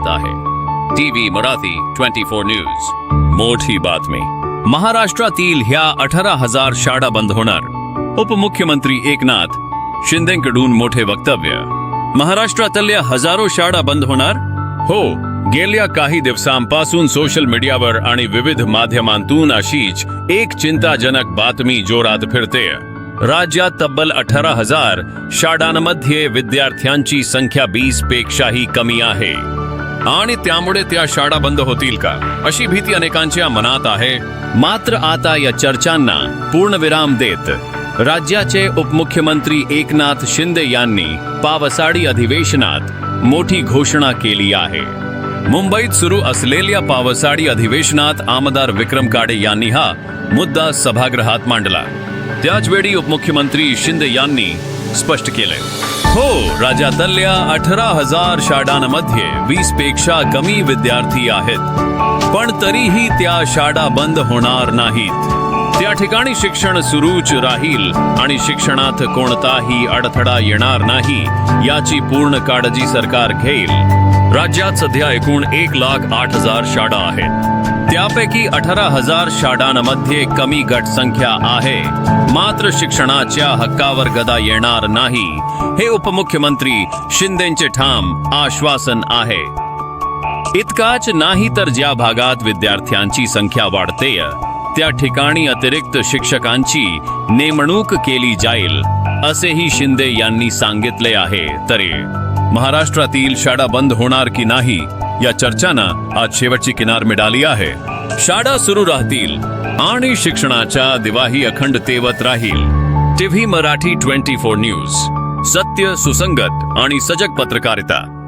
पाहत आहे TV Marathi twenty four news, मोठी बातमी। महाराष्ट्रातील ह्या अठरा हज़ार शाळा बंद होणार। उपमुख्यमंत्री एकनाथ, शिंदेकडून मोठे वक्तव्य। महाराष्ट्रातल्या हजारो शाळा बंद होणार? हो, गेल्या काही दिवसांपासून सोशल मीडियावर आणि विविध माध्यमांतून अशीच एक चिंताजनक बातमी जोरात फिरते। राज्यात तब्बल अठरा हज़ार शाळांमध्ये विद्यार्थ्यांची संख्या वीस पेक्षाही कमी आहे। आणि त्यामुळे त्या शाळा बंद होतील का? अशी भीती अनेकांच्या मनात आहे. मात्र आता या चर्चांना पूर्णविराम देत राज्याचे उपमुख्यमंत्री एकनाथ शिंदे यांनी पावसाळी अधिवेशनात मोठी घोषणा केली आहे. मुंबईत सुरू असलेल्या पावसाळी अधिवेशनात आमदार विक्रम काडे यांनी हा मुद्दा सभागृहात मांडला. त्याचवेळी उपमुख्यमंत्री शिंदे यांनी स्पष्ट केले हो राज्यातल्या अठरा हजार शाळांमध्ये वीसपेक्षा कमी विद्यार्थी आहेत. पण तरीही त्या शाळा बंद होणार नाहीत. त्या ठिकाणी शिक्षण सुरूच राहील आणि शिक्षणात कोणताही अडथळा येणार नाही याची पूर्ण काळजी सरकार घेईल. राज्यात सध्या एकूण एक लाख आठ हजार शाळा आहेत. त्यापैकी अठरा हजार शाळांमध्ये कमी गट संख्या आहे. मात्र शिक्षणाच्या हक्कावर गदा येणार नाही. हे उपमुख्यमंत्री शिंदेचे ठाम आश्वासन आहे. इतकाच नाही तर ज्या भागात विद्यार्थ्यांची संख्या वाढते त्या ठिकाणी अतिरिक्त शिक्षकांची नेमणूक केली जाईल असेही शिंदे यांनी सांगितले आहे तरी. महाराष्ट्रातील शाळा बंद होणार की नाही या चर्चांना आज शेवटची किनार मिळाली आहे. शाळा सुरू राहतील आणि शिक्षणाच्या दिवाही अखंड तेवत राहील. TV Marathi twenty four news. सत्य सुसंगत आणि सजग पत्रकारिता.